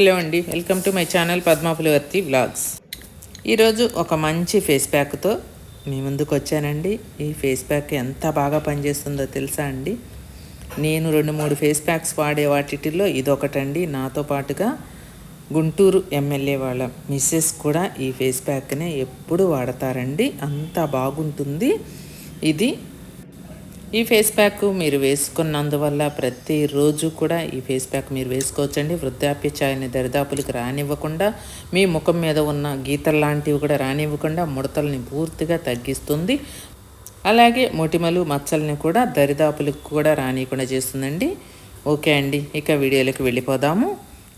Hello అండి. Welcome to my channel Padmapulavarti vlogs. ఈరోజు ఒక మంచి ఫేస్ ప్యాక్తో మీ ముందుకు వచ్చానండి. ఈ ఫేస్ ప్యాక్ ఎంత బాగా పనిచేస్తుందో తెలుసా అండి? నేను రెండు మూడు ఫేస్ ప్యాక్స్ వాడే వాటిలో ఇదొకటండి. నాతో పాటుగా గుంటూరు ఎమ్మెల్యే వాళ్ళ మిస్సెస్ కూడా ఈ ఫేస్ ప్యాక్నే ఎప్పుడు వాడతారండి. అంత బాగుంటుంది. ఇది ఈ ఫేస్ ప్యాక్ మీరు వేసుకున్నందువల్ల ప్రతిరోజు కూడా ఈ ఫేస్ ప్యాక్ మీరు వేసుకోవచ్చండి. వృద్ధాప్య ఛాయని దరిదాపులకు రానివ్వకుండా మీ ముఖం మీద ఉన్న గీతలు లాంటివి కూడా రానివ్వకుండా ముడతల్ని పూర్తిగా తగ్గిస్తుంది. అలాగే మొటిమలు మచ్చల్ని కూడా దరిదాపులకు కూడా రానియకుండా చేస్తుందండి. ఓకే అండి ఇక వీడియోలోకి వెళ్ళిపోదాము.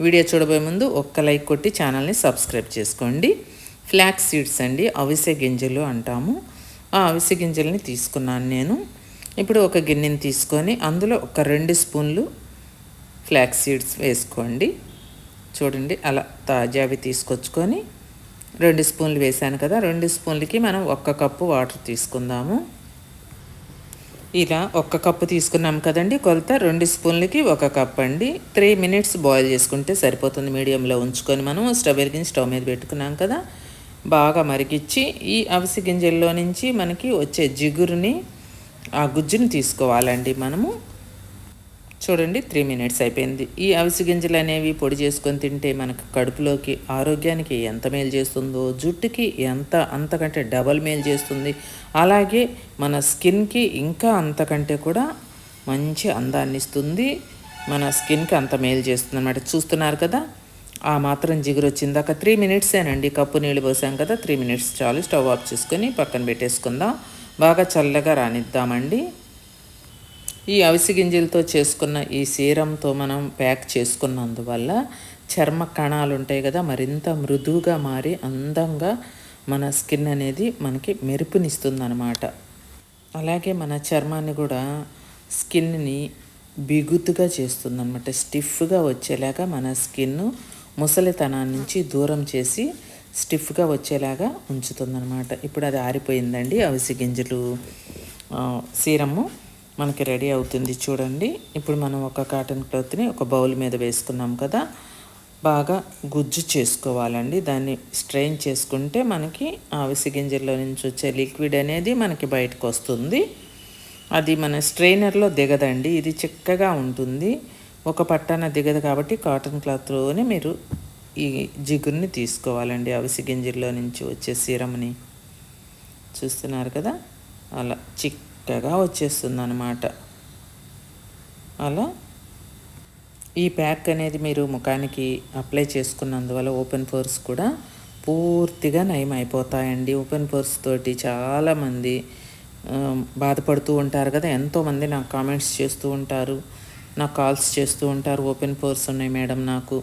వీడియో చూడబోయే ముందు ఒక్క లైక్ కొట్టి ఛానల్ని సబ్స్క్రైబ్ చేసుకోండి. ఫ్లాక్స్ సీడ్స్ అండి అవిసె గింజలు అంటాము. ఆ అవిసె గింజల్ని తీసుకున్నాను నేను. ఇప్పుడు ఒక గిన్నెని తీసుకొని అందులో ఒక రెండు స్పూన్లు ఫ్లాక్స్ సీడ్స్ వేసుకోండి. చూడండి అలా తాజావి తీసుకొచ్చుకొని రెండు స్పూన్లు వేసాను కదా రెండు స్పూన్లకి మనం ఒక్క కప్పు వాటర్ తీసుకుందాము. ఇలా ఒక్క కప్పు తీసుకున్నాం కదండి కొలత రెండు స్పూన్లకి ఒక కప్ అండి. త్రీ మినిట్స్ బాయిల్ చేసుకుంటే సరిపోతుంది మీడియంలో ఉంచుకొని మనం స్టవ్ వెలిగించి స్టవ్ మీద పెట్టుకున్నాం కదా. బాగా మరిగిచ్చి ఈ అవిసి గింజల్లో నుంచి మనకి వచ్చే జిగురుని ఆ గుజ్జుని తీసుకోవాలండి మనము. చూడండి త్రీ మినిట్స్ అయిపోయింది. ఈ అవిసి గింజలు అనేవి పొడి చేసుకొని తింటే మనకు కడుపులోకి ఆరోగ్యానికి ఎంత మేలు చేస్తుందో జుట్టుకి ఎంత అంతకంటే డబల్ మేలు చేస్తుంది. అలాగే మన స్కిన్కి ఇంకా అంతకంటే కూడా మంచి అందాన్ని ఇస్తుంది. మన స్కిన్కి అంత మేలు చేస్తుంది అనమాట చూస్తున్నారు కదా? ఆ మాత్రం జిగురు వచ్చిందాక త్రీ మినిట్సేనండి కప్పు నీళ్ళు పోసాం కదా త్రీ మినిట్స్ చాలు. స్టవ్ ఆఫ్ చేసుకొని పక్కన పెట్టేసుకుందాం. బాగా చల్లగా రానిద్దామండి. ఈ అవిసి గింజలతో చేసుకున్న ఈ సీరంతో మనం ప్యాక్ చేసుకున్నందువల్ల చర్మ కణాలు ఉంటాయి కదా మరింత మృదువుగా మారి అందంగా మన స్కిన్ అనేది మనకి మెరుపునిస్తుంది అనమాట అలాగే మన చర్మాన్ని కూడా స్కిన్ని బిగుతుగా చేస్తుంది అనమాట స్టిఫ్గా వచ్చేలాగా మన స్కిన్ ముసలితనాన్ని నుంచి దూరం చేసి స్టిఫ్గా వచ్చేలాగా ఉంచుతుందన్నమాట. ఇప్పుడు అది ఆరిపోయిందండి. అవిసి గింజలు సీరము మనకి రెడీ అవుతుంది చూడండి. ఇప్పుడు మనం ఒక కాటన్ క్లాత్ని ఒక బౌల్ మీద వేసుకున్నాం కదా. బాగా గుజ్జు చేసుకోవాలండి. దాన్ని స్ట్రెయిన్ చేసుకుంటే మనకి అవిసి గింజల్లో నుంచి వచ్చే లిక్విడ్ అనేది మనకి బయటకు వస్తుంది. అది మన స్ట్రెయినర్లో దిగదండి. ఇది చిక్కగా ఉంటుంది. ఒక పట్టాన దిగదు కాబట్టి కాటన్ క్లాత్లోనే మీరు ఈ జిగురుని తీసుకోవాలండి. అవిసి గింజల్లో నుంచి వచ్చే సీరమ్ని. చూస్తున్నారు కదా? అలా చిక్కగా వచ్చేస్తుంది అన్నమాట అలా ఈ ప్యాక్ అనేది మీరు ముఖానికి అప్లై చేసుకున్నందువల్ల ఓపెన్ పోర్స్ కూడా పూర్తిగా నయం అయిపోతాయండి ఓపెన్ పోర్స్ తోటి చాలామంది బాధపడుతూ ఉంటారు కదా? ఎంతోమంది నాకు కామెంట్స్ చేస్తూ ఉంటారు. నాకు కాల్స్ చేస్తూ ఉంటారు. ఓపెన్ పోర్స్ ఉన్నాయి మేడం నాకు.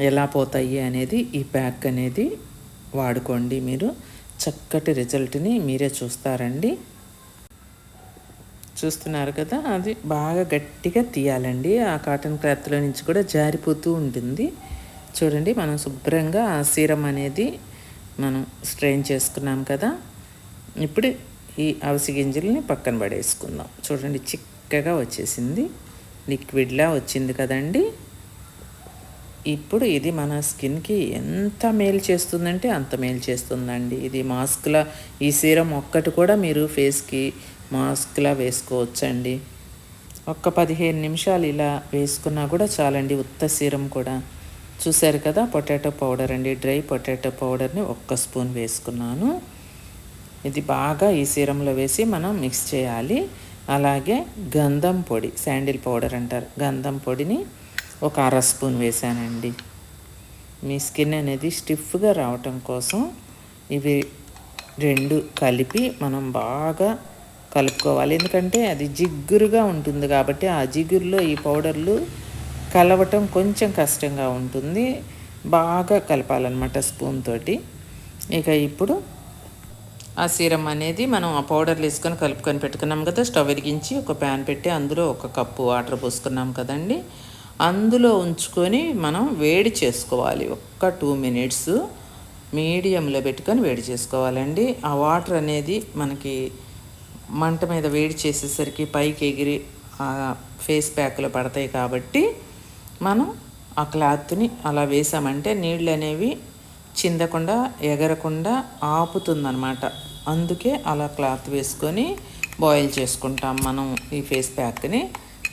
ఎలా పోతాయి అనేది ఈ ప్యాక్ అనేది వాడుకోండి మీరు. చక్కటి రిజల్ట్ని మీరే చూస్తారండి. చూస్తున్నారు కదా అది బాగా గట్టిగా తీయాలండి. ఆ కాటన్ క్లాత్లో నుంచి కూడా జారిపోతూ ఉంటుంది. చూడండి మనం శుభ్రంగా ఆ సీరం అనేది మనం స్ట్రెయిన్ చేసుకున్నాం కదా. ఇప్పుడు ఈ అవిసి గింజల్ని పక్కన పడేసుకుందాం. చూడండి చిక్కగా వచ్చేసింది. లిక్విడ్లా వచ్చింది కదండి. ఇప్పుడు ఇది మన స్కిన్కి ఎంత మేలు చేస్తుందంటే అంత మేలు చేస్తుందండి. ఇది మాస్క్లా ఈ సీరం ఒక్కటి కూడా మీరు ఫేస్కి మాస్క్లా వేసుకోవచ్చండి. ఒక్క పదిహేను నిమిషాలు ఇలా వేసుకున్నా కూడా చాలండి ఉత్త సీరం కూడా. చూశారు కదా పొటాటో పౌడర్ అండి డ్రై పొటాటో పౌడర్ని ఒక్క స్పూన్ వేసుకున్నాను. ఇది బాగా ఈ సీరంలో వేసి మనం మిక్స్ చేయాలి. అలాగే గంధం పొడి శాండిల్ పౌడర్ అంటారు గంధం పొడిని ఒక అర స్పూన్ వేసానండి మీ స్కిన్ అనేది స్టిఫ్గా రావటం కోసం ఇవి రెండు కలిపి మనం బాగా కలుపుకోవాలి. ఎందుకంటే అది జిగ్గురుగా ఉంటుంది కాబట్టి ఆ జిగురులో ఈ పౌడర్లు కలవటం కొంచెం కష్టంగా ఉంటుంది. బాగా కలపాలన్నమాట స్పూన్ తోటి. ఇక ఇప్పుడు ఆ సీరం అనేది మనం ఆ పౌడర్లు వేసుకొని కలుపుకొని పెట్టుకున్నాం కదా స్టవ్ వెలిగించి ఒక ప్యాన్ పెట్టి అందులో ఒక కప్పు వాటర్ పోసుకున్నాం కదండి. అందులో ఉంచుకొని మనం వేడి చేసుకోవాలి. ఒక్క టూ మినిట్స్ మీడియంలో పెట్టుకొని వేడి చేసుకోవాలండి. ఆ వాటర్ అనేది మనకి మంట మీద వేడి చేసేసరికి పైకి ఎగిరి ఫేస్ ప్యాక్లో పడతాయి కాబట్టి మనం ఆ క్లాత్ని అలా వేసామంటే నీళ్ళు అనేవి చిందకుండా ఎగరకుండా ఆపుతుందనమాట అందుకే అలా క్లాత్ వేసుకొని బాయిల్ చేసుకుంటాం మనం ఈ ఫేస్ ప్యాక్ని.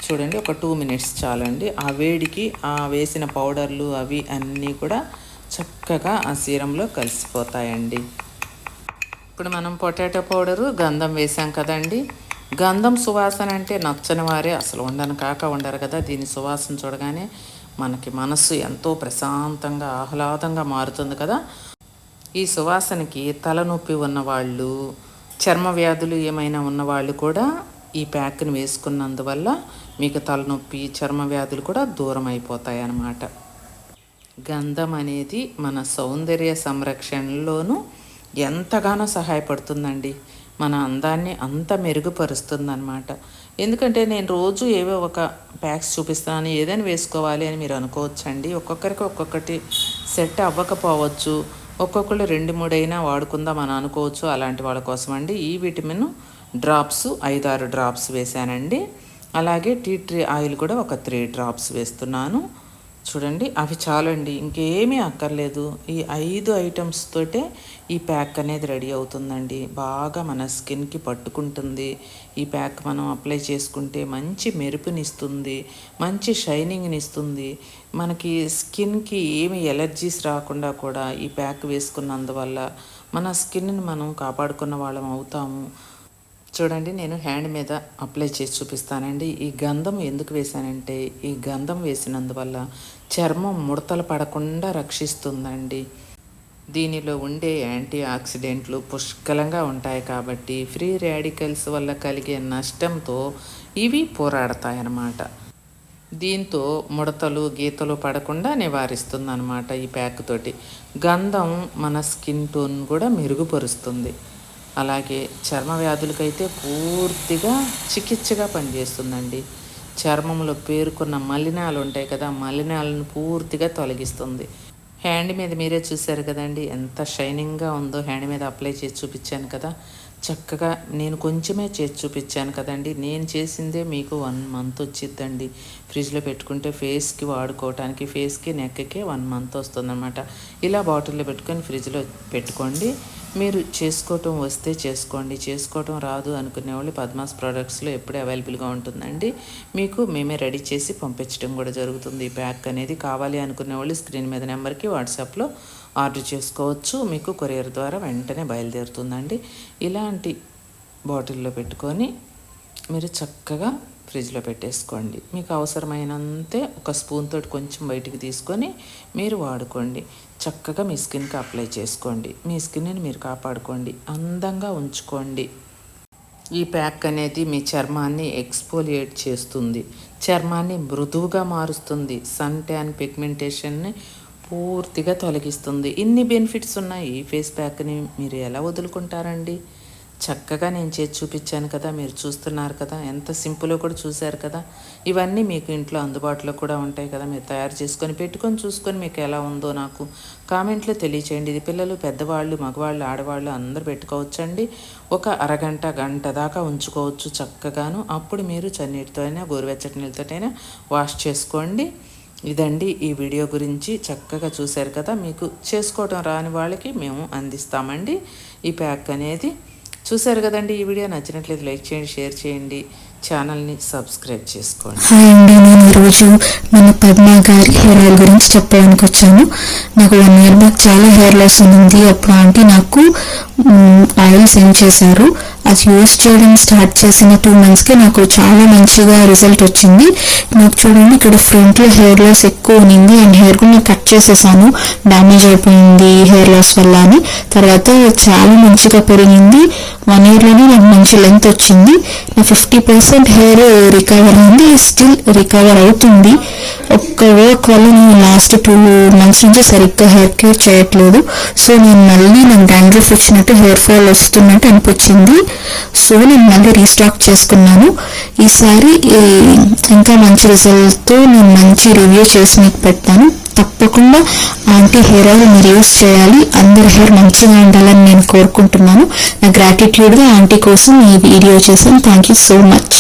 చూడండి ఒక టూ మినిట్స్ చాలండి. ఆ వేడికి ఆ వేసిన పౌడర్లు అవి అన్నీ కూడా చక్కగా ఆ సీరంలో కలిసిపోతాయండి. ఇప్పుడు మనం పొటాటో పౌడరు గంధం వేసాం కదండి. గంధం సువాసన అంటే నచ్చని వారే అసలు ఉండను కాక ఉండరు కదా. దీని సువాసన చూడగానే మనకి మనస్సు ఎంతో ప్రశాంతంగా ఆహ్లాదంగా మారుతుంది కదా. ఈ సువాసనకి తలనొప్పి ఉన్నవాళ్ళు చర్మ వ్యాధులు ఏమైనా ఉన్నవాళ్ళు కూడా ఈ ప్యాక్ని వేసుకున్నందువల్ల మీకు తలనొప్పి చర్మ వ్యాధులు కూడా దూరం అయిపోతాయి అన్నమాట గంధం అనేది మన సౌందర్య సంరక్షణలోనూ ఎంతగానో సహాయపడుతుందండి. మన అందాన్ని అంత మెరుగుపరుస్తుందన్నమాట. ఎందుకంటే నేను రోజు ఏవో ఒక ప్యాక్స్ చూపిస్తున్నాను ఏదైనా వేసుకోవాలి అని మీరు అనుకోవచ్చండి. ఒక్కొక్కరికి ఒక్కొక్కటి సెట్ అవ్వకపోవచ్చు. ఒక్కొక్కళ్ళు రెండు మూడైనా వాడుకుందాం అని అనుకోవచ్చు. అలాంటి వాళ్ళ కోసం అండి ఈ విటమిన్ డ్రాప్స్ ఐదారు డ్రాప్స్ వేశానండి. అలాగే టీ ట్రీ ఆయిల్ కూడా ఒక త్రీ డ్రాప్స్ వేస్తున్నాను. చూడండి అవి చాలండి. ఇంకేమీ అక్కర్లేదు. ఈ ఐదు ఐటమ్స్ తోటే ఈ ప్యాక్ అనేది రెడీ అవుతుందండి. బాగా మన స్కిన్కి పట్టుకుంటుంది. ఈ ప్యాక్ మనం అప్లై చేసుకుంటే మంచి మెరుపునిస్తుంది మంచి షైనింగ్ని ఇస్తుంది మనకి స్కిన్కి ఏమి ఎలర్జీస్ రాకుండా కూడా ఈ ప్యాక్ వేసుకున్నందువల్ల మన స్కిన్ని మనం కాపాడుకున్న వాళ్ళం అవుతాము. చూడండి నేను హ్యాండ్ మీద అప్లై చేసి చూపిస్తానండి. ఈ గంధం ఎందుకు వేశానంటే ఈ గంధం వేసినందువల్ల చర్మం ముడతలు పడకుండా రక్షిస్తుందండి. దీనిలో ఉండే యాంటీ ఆక్సిడెంట్లు పుష్కలంగా ఉంటాయి కాబట్టి ఫ్రీ రాడికల్స్ వల్ల కలిగే నష్టంతో ఇవి పోరాడతాయన్నమాట. దీంతో ముడతలు గీతలు పడకుండా నివారిస్తుంది అనమాట ఈ ప్యాక్ తోటి. గంధం మన స్కిన్ టోన్ కూడా మెరుగుపరుస్తుంది. అలాగే చర్మ వ్యాధులకైతే పూర్తిగా చికిత్సగా పనిచేస్తుందండి. చర్మంలో పేరుకున్న మలినాలు ఉంటాయి కదా మలినాలను పూర్తిగా తొలగిస్తుంది. హ్యాండ్ మీద మీరే చూశారు కదండి ఎంత షైనింగ్గా ఉందో హ్యాండ్ మీద అప్లై చేసి చూపించాను కదా. చక్కగా నేను కొంచెమే చేసి చూపించాను కదండి నేను చేసిందే మీకు వన్ మంత్ వచ్చిద్దండి. ఫ్రిడ్జ్లో పెట్టుకుంటే ఫేస్కి వాడుకోవటానికి ఫేస్కి నెక్కి వన్ మంత్ వస్తుందన్నమాట. ఇలా బాటిల్లో పెట్టుకొని ఫ్రిడ్జ్లో పెట్టుకోండి. మీరు చేసుకోవటం వస్తే చేసుకోండి చేసుకోవటం రాదు అనుకునే వాళ్ళు పద్మాస్ ప్రోడక్ట్స్లో ఎప్పుడూ అవైలబుల్గా ఉంటుందండి. మీకు మేమే రెడీ చేసి పంపించడం కూడా జరుగుతుంది. ఈ ప్యాక్ అనేది కావాలి అనుకునే వాళ్ళు స్క్రీన్ మీద నెంబర్కి వాట్సాప్లో ఆర్డర్ చేసుకోవచ్చు. మీకు కొరియర్ ద్వారా వెంటనే బయలుదేరుతుందండి. ఇలాంటి బాటిల్లో పెట్టుకొని మీరు చక్కగా ఫ్రిడ్జ్లో పెట్టేసుకోండి. మీకు అవసరమైనంతే ఒక స్పూన్ తోటి కొంచెం బయటికి తీసుకొని మీరు వాడుకోండి. చక్కగా మీ స్కిన్కి అప్లై చేసుకోండి. మీ స్కిన్ని మీరు కాపాడుకోండి. అందంగా ఉంచుకోండి. ఈ ప్యాక్ అనేది మీ చర్మాన్ని ఎక్స్పోలియేట్ చేస్తుంది. చర్మాన్ని మృదువుగా మారుస్తుంది. సన్ ట్యాన్ పిగ్మెంటేషన్ని పూర్తిగా తొలగిస్తుంది. ఇన్ని బెనిఫిట్స్ ఉన్నాయి ఈ ఫేస్ ప్యాక్ని మీరు ఎలా వదులుకుంటారండి? చక్కగా నేను చేసి చూపించాను కదా మీరు చూస్తున్నారు కదా ఎంత సింపుల్లో కూడా చూశారు కదా. ఇవన్నీ మీకు ఇంట్లో అందుబాటులో కూడా ఉంటాయి కదా మీరు తయారు చేసుకొని పెట్టుకొని చూసుకొని మీకు ఎలా ఉందో నాకు కామెంట్లో తెలియచేయండి. ఇది పిల్లలు పెద్దవాళ్ళు మగవాళ్ళు ఆడవాళ్ళు అందరూ పెట్టుకోవచ్చండి. ఒక అరగంట గంట దాకా ఉంచుకోవచ్చు చక్కగాను. అప్పుడు మీరు చన్నీటితో అయినా గోరువెచ్చటి నీళ్ళతోటైనా వాష్ చేసుకోండి. ఇదండి ఈ వీడియో గురించి చక్కగా చూశారు కదా మీకు చేసుకోవటం రాని వాళ్ళకి మేము అందిస్తామండి. ఈ ప్యాక్ అనేది చూశారు కదండి ఈ వీడియో నచ్చినట్లయితే లైక్ చేయండి షేర్ చేయండి ఛానల్ని సబ్స్క్రైబ్ చేసుకోండి. హాయ్ అండి నేను ఈరోజు మన పద్మ గారి హెయిర్ ఆయిల్ గురించి చెప్పడానికి వచ్చాను. నాకు వన్ ఇయర్ బ్యాక్ చాలా హెయిర్ లాస్ ఉంది అప్పుడు ఆంటీ నాకు ఆయిల్ సెండ్ చేశారు. అది యూస్ చేయడం స్టార్ట్ చేసిన టూ మంత్స్కి నాకు చాలా మంచిగా రిజల్ట్ వచ్చింది. నాకు చూడండి ఇక్కడ ఫ్రంట్లో హెయిర్ లాస్ ఎక్కువ ఉన్నింది అండ్ హెయిర్ కూడా నేను కట్ చేసేసాను. డ్యామేజ్ అయిపోయింది హెయిర్ లాస్ వల్ల అని. తర్వాత చాలా మంచిగా పెరిగింది. వన్ ఇయర్లోనే నాకు మంచి లెంత్ వచ్చింది. నా ఫిఫ్టీ పర్సెంట్ హెయిర్ రికవర్ అయింది స్టిల్ రికవర్ అవుతుంది. ఒక్క వర్క్ వల్ల నేను లాస్ట్ టూ మంత్స్ నుంచి సరిగ్గా హెయిర్ కేర్ చేయట్లేదు. సో నేను మళ్ళీ నాకు డాండ్రఫ్ వచ్చినట్టు హెయిర్ ఫాల్ వస్తున్నట్టు అనిపించింది. సో నేను మళ్ళీ రీస్టాక్ చేసుకున్నాను. ఈసారి ఇంకా మంచి రిజల్ట్తో నేను మంచి రివ్యూ చేసి మీకు పెడతాను తప్పకుండా ఆంటీ హెయిర్ ఆయిల్ మీరు యూస్ చేయాలి. అందరి హెయిర్ మంచిగా ఉండాలని నేను కోరుకుంటున్నాను. నా గ్రాటిట్యూడ్గా ఆంటీ కోసం ఈ వీడియో చేశాను. Thank you so much